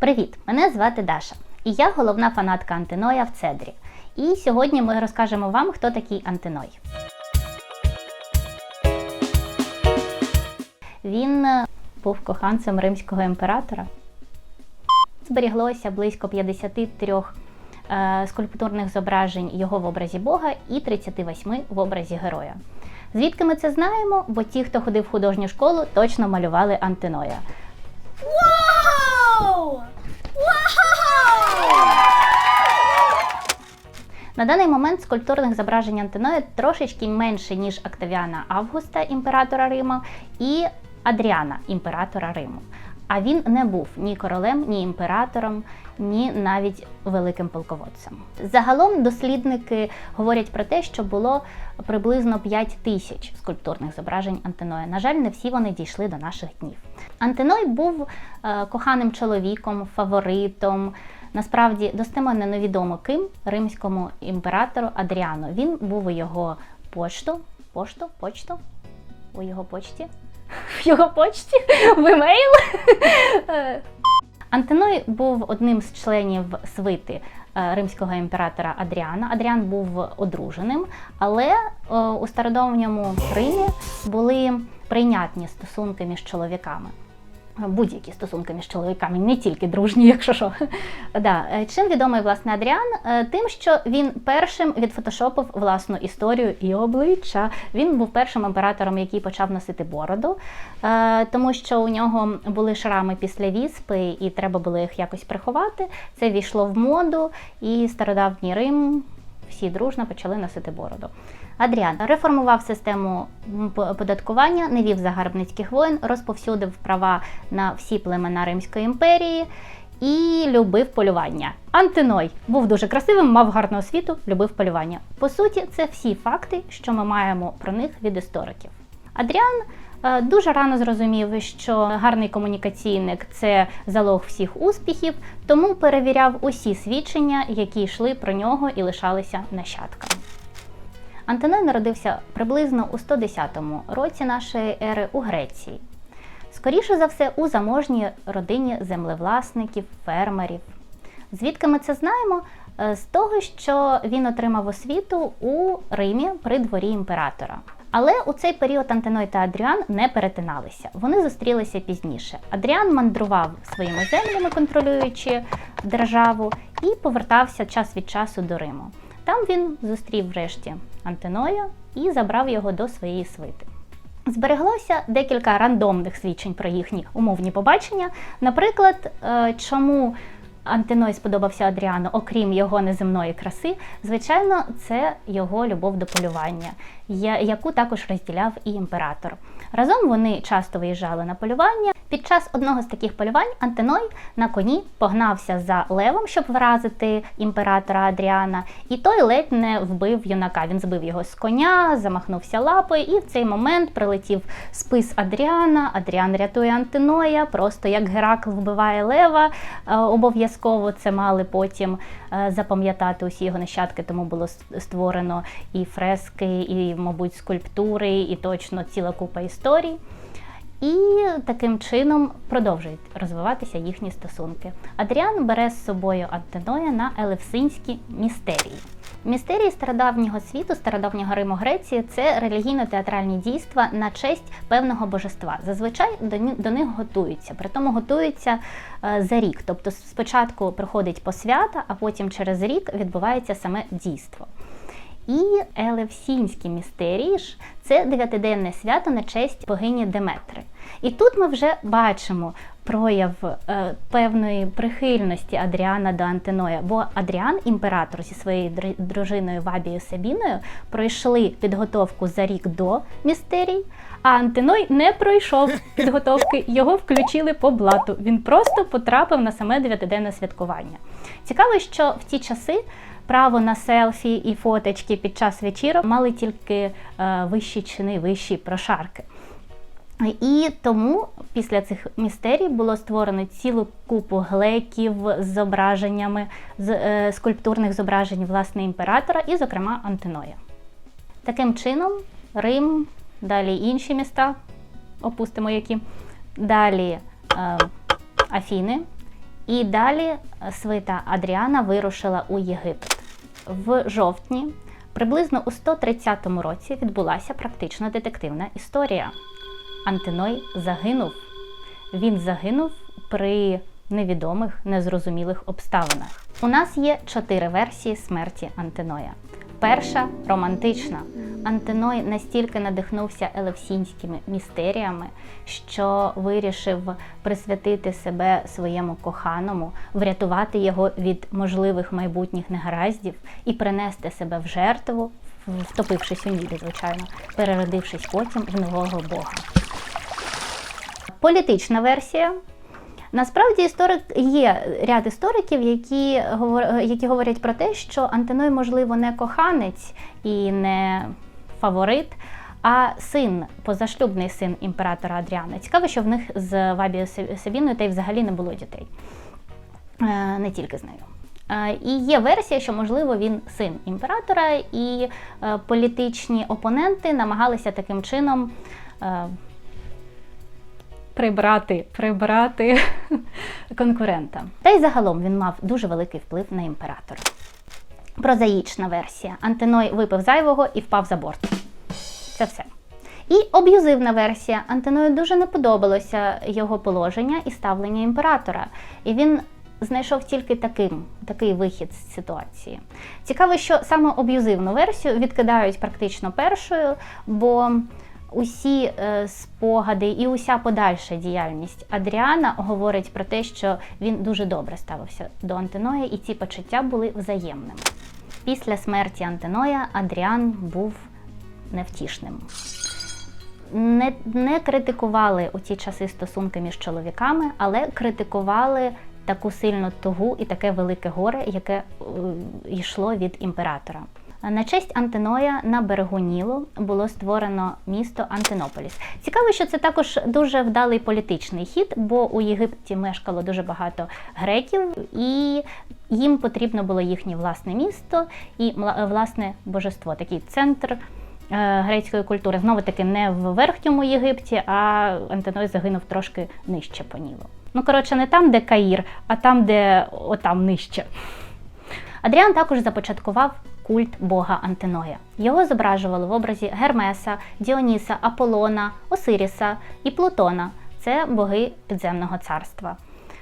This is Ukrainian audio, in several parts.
Привіт! Мене звати Даша, і я головна фанатка Антиноя в Цедрі. І сьогодні ми розкажемо вам, хто такий Антиной. Він е, був коханцем римського імператора. Зберіглося близько 53 е, скульптурних зображень його в образі Бога і 38 в образі героя. Звідки ми це знаємо? Бо ті, хто ходив в художню школу, точно малювали Антиноя. На даний момент скульптурних зображень Антиноя трошечки менше, ніж Октавіана Августа, імператора Риму, і Адріана, імператора Риму. А він не був ні королем, ні імператором, ні навіть великим полководцем. Загалом дослідники говорять про те, що було приблизно 5 тисяч скульптурних зображень Антиноя. На жаль, не всі вони дійшли до наших днів. Антиной був е, коханим чоловіком, фаворитом. Насправді достеменно невідомо ким римському імператору Адріану. Він був у його пошту, пошту, почту, у його почті, в його почті, в емейл. Антоной був одним з членів свити е, римського імператора Адріана. Адріан був одруженим, але е, у стародавньому Римі були прийнятні стосунки між чоловіками. Будь-які стосунки між чоловіками, не тільки дружні, якщо що. Да. е, Чим відомий власне Адріан? Е, Тим, що він першим відфотошопив власну історію і обличчя. Він був першим імператором, який почав носити бороду, е, тому що у нього були шрами після віспи, і треба було їх якось приховати. Це війшло в моду, і стародавній Рим всі дружно почали носити бороду. Адріан реформував систему м, п- оподаткування, не вів загарбницьких воєн, розповсюдив права на всі племена Римської імперії і любив полювання. Антиной був дуже красивим, мав гарну освіту, любив полювання. По суті, це всі факти, що ми маємо про них від істориків. Адріан дуже рано зрозумів, що гарний комунікаційник це залог всіх успіхів, тому перевіряв усі свідчення, які йшли про нього і лишалися нащадками. Антиной народився приблизно у 110 році нашої ери у Греції. Скоріше за все, у заможній родині землевласників, фермерів. Звідки ми це знаємо? Е, З того, що він отримав освіту у Римі при дворі імператора. Але у цей період Антиной та Адріан не перетиналися. Вони зустрілися пізніше. Адріан мандрував своїми землями, контролюючи державу, і повертався час від часу до Риму. Там він зустрів врешті Антиноя і забрав його до своєї свити. Збереглося декілька рандомних свідчень про їхні умовні побачення. Наприклад, е, чому Антиной сподобався Адріану, окрім його неземної краси, звичайно, це його любов до полювання, яку також розділяв і імператор. Разом вони часто виїжджали на полювання. Під час одного з таких полювань Антиной на коні погнався за левом, щоб вразити імператора Адріана, і той ледь не вбив юнака. Він збив його з коня, замахнувся лапою, і в цей момент прилетів спис Адріана. Адріан рятує Антиноя, просто як Геракл вбиває лева. Е, Обов'язково це мали потім е, запам'ятати усі його нащадки, тому було створено і фрески, і, мабуть, скульптури, і точно ціла купа історій. І таким чином продовжують розвиватися їхні стосунки. Адріан бере з собою Антиноя на Елевсинські містерії. Містерії стародавнього світу, стародавнього Риму Греції це релігійно-театральні дійства на честь певного божества. Зазвичай до, до них готуються, при тому готуються е, за рік. Тобто спочатку проходить посвята, а потім через рік відбувається саме дійство. І Елевсінські містерії ж це дев'ятиденне свято на честь богині Деметри. І тут ми вже бачимо прояв е, певної прихильності Адріана до Антиноя, бо Адріан, імператор зі своєю дружиною Вабією Сабіною, пройшли підготовку за рік до містерій, а Антиной не пройшов підготовки, його включили по блату. Він просто потрапив на саме дев'ятиденне святкування. Цікаво, що в ті часи право на селфі і фоточки під час вечірок мали тільки е, вищі чини, вищі прошарки. І тому після цих містерій було створено цілу купу глеків з зображеннями з е, скульптурних зображень власне імператора і, зокрема, Антиноя. Таким чином, Рим, далі інші міста, опустимо які, далі е, Афіни І далі свита Адріана вирушила у Єгипет. В жовтні, приблизно у 130 році, відбулася практично детективна історія. Антиной загинув. Він загинув при невідомих, незрозумілих обставинах. У нас є чотири версії смерті Антиноя. Перша романтична. Антиной настільки надихнувся елевсінськими містеріями, що вирішив присвятити себе своєму коханому, врятувати його від можливих майбутніх негараздів і принести себе в жертву, втопившись у нібі, звичайно, переродившись потім в нового бога. Політична версія. Насправді історик є ряд істориків, які які говорять про те, що Антиной, можливо, не коханець і не фаворит, а син, позашлюбний син імператора Адріана. Цікаво, що в них з Вабією Савіною та й взагалі не було дітей, Е, не тільки з нею. Е, І є версія, що можливо він син імператора, і е, політичні опоненти намагалися таким чином прибрати, прибрати конкурента. Та й загалом він мав дуже великий вплив на імператора. Прозаїчна версія. Антиной випив зайвого і впав за борт. Це все. І об'юзивна версія. Антиною дуже не подобалося його положення і ставлення імператора. І він знайшов тільки таким, такий вихід з ситуації. Цікаво, що саме об'юзивну версію відкидають практично першою, бо усі е, спогади і уся подальша діяльність Адріана говорить про те, що він дуже добре ставився до Антиноя, і ці почуття були взаємними. Після смерті Антиноя Адріан був невтішним. Не, не критикували у ті часи стосунки між чоловіками, але критикували таку сильну тугу і таке велике горе, яке е, йшло від імператора. На честь Антиноя на берегу Нілу було створено місто Антинополіс. Цікаво, що це також дуже вдалий політичний хід, бо у Єгипті мешкало дуже багато греків, і їм потрібно було їхнє власне місто і власне божество, такий центр е, грецької культури. Знову таки не в верхньому Єгипті, а Антиной загинув трошки нижче по Нілу. Ну, коротше, не там, де Каїр, а там, де отам нижче. Адріан також започаткував культ бога Антиноя. Його зображували в образі Гермеса, Діоніса, Аполлона, Осиріса і Плутона це боги підземного царства.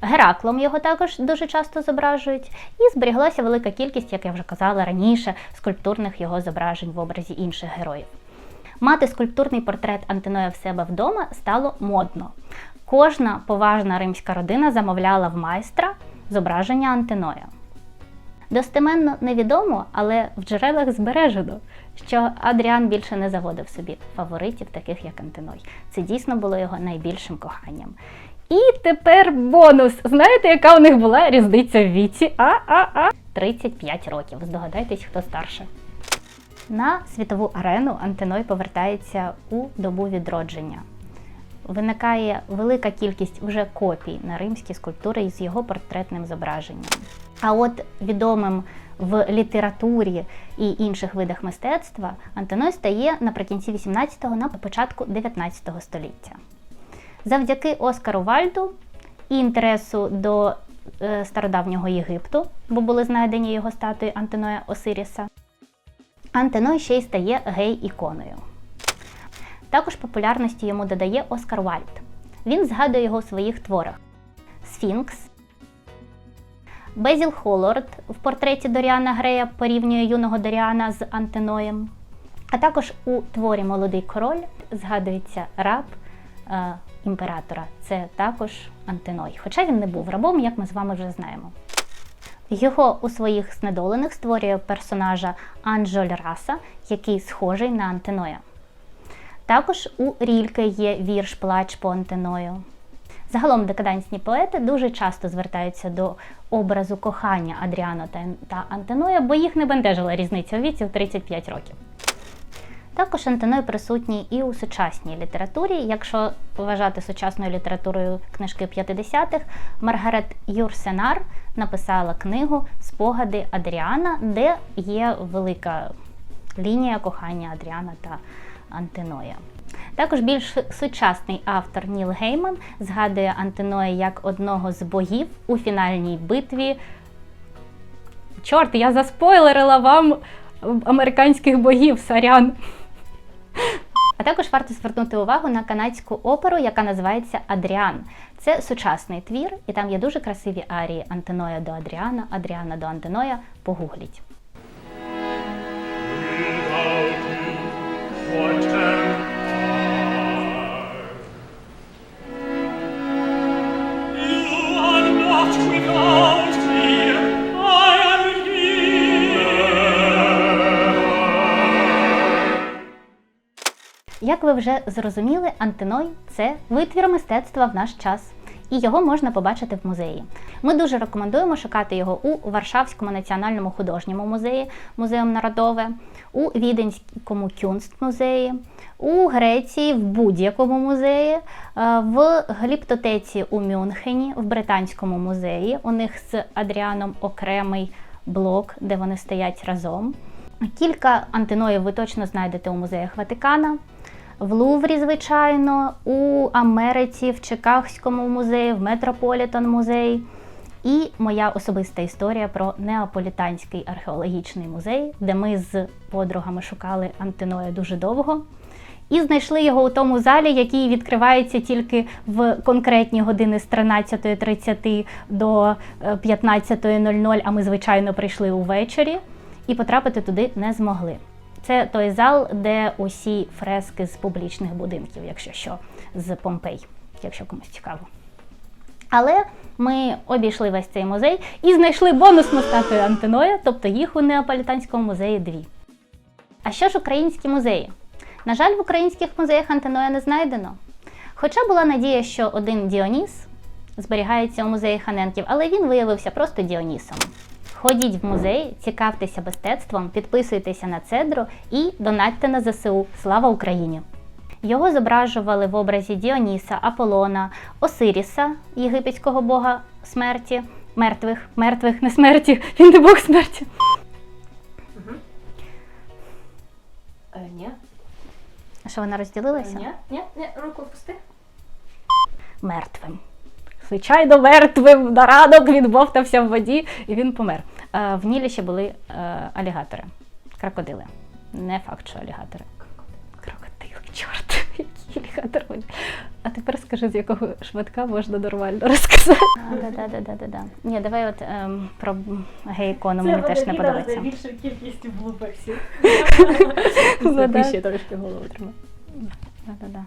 Гераклом його також дуже часто зображують, і зберіглася велика кількість, як я вже казала раніше, скульптурних його зображень в образі інших героїв. Мати скульптурний портрет Антиноя в себе вдома стало модно. Кожна поважна римська родина замовляла в майстра зображення Антиноя. Достеменно невідомо, але в джерелах збережено, що Адріан більше не заводив собі фаворитів, таких як Антиной. Це дійсно було його найбільшим коханням. І тепер бонус. Знаєте, яка у них була різниця в віці? А-а-а! 35 років. Здогадайтесь, хто старше. На світову арену Антиной повертається у добу відродження. Виникає велика кількість вже копій на римські скульптури із його портретним зображенням. А от відомим в літературі і інших видах мистецтва Антиной стає наприкінці 18-го, на початку 19 століття. Завдяки Оскару Вальду і інтересу до е, стародавнього Єгипту, бо були знайдені його статуї Антиноя Осиріса, Антиной ще й стає гей-іконою. Також популярності йому додає Оскар Вальд. Він згадує його у своїх творах: Сфінкс. Безіл Холлорд в портреті Доріана Грея порівнює юного Доріана з Антиноєм. А також у творі Молодий король згадується раб е, імператора. Це також Антиной. Хоча він не був рабом, як ми з вами вже знаємо. Його у своїх знедолених створює персонажа Анджоль Раса, який схожий на Антиноя. Також у Рільке є вірш Плач по Антиною. Загалом декадентні поети дуже часто звертаються до образу кохання Адріана та, Антиноя, бо їх не бентежила різниця у віці в 35 років. Також Антиной присутній і у сучасній літературі. Якщо вважати сучасною літературою книжки 50-х, Маргарет Юрсенар написала книгу Спогади Адріана, де є велика лінія кохання Адріана та Антиноя. Також більш сучасний автор Ніл Гейман згадує Антиноя як одного з богів у фінальній битві. Чорт, я заспойлерила вам американських богів, сорян. А також варто звернути увагу на канадську оперу, яка називається Адріан. Це сучасний твір, і там є дуже красиві арії Антиноя до Адріана, Адріана до Антиноя. Погугліть. Як ви вже зрозуміли, Антиной це витвір мистецтва в наш час. І його можна побачити в музеї. Ми дуже рекомендуємо шукати його у Варшавському національному художньому музеї, музеум Народове, у Віденському кюнстмузеї, у Греції в будь-якому музеї, е, в гліптотеці у Мюнхені, в Британському музеї. У них з Адріаном окремий блок, де вони стоять разом. Кілька антиноїв ви точно знайдете у музеях Ватикана, в Луврі, звичайно, у Америці, в Чикагському музеї, в Метрополітен музеї. І моя особиста історія про Неаполітанський археологічний музей, де ми з подругами шукали антиноя дуже довго. І знайшли його у тому залі, який відкривається тільки в конкретні години з 13.30 до е, 15.00, а ми, звичайно, прийшли увечері і потрапити туди не змогли. Це той зал, де усі фрески з публічних будинків, якщо що, з Помпей, якщо комусь цікаво. Але ми обійшли весь цей музей і знайшли бонусну статую Антиноя, тобто їх у Неаполітанському музеї дві. А що ж українські музеї? На жаль, в українських музеях Антиноя не знайдено. Хоча була надія, що один Діоніс зберігається у музеї Ханенків, але він виявився просто Діонісом. Ходіть в музей, цікавтеся мистецтвом, підписуйтеся на цедру і донатьте на ЗСУ. Слава Україні! Його зображували в образі Діоніса, Аполлона, Осиріса, єгипетського бога смерті, мертвих, мертвих, не смерті, він не бог смерті. Е, ні. А Що вона розділилася? Ні, ні, ні, руку впусти. Мертвим. Звичайно, мертвим на ранок він бовтався в воді і він помер. Е, В Нілі ще були е, алігатори, крокодили. Не факт, що алігатори. Крокодили, чорт, які алігатори. А тепер скажи, з якого швидка можна нормально розказати. Да-да-да-да-да. Ні, давай от ем, про гей-ікону мені теж не подобається. більшою кількістю блуперсів. Ну, да. ще трошки голову тримай. Да-да-да.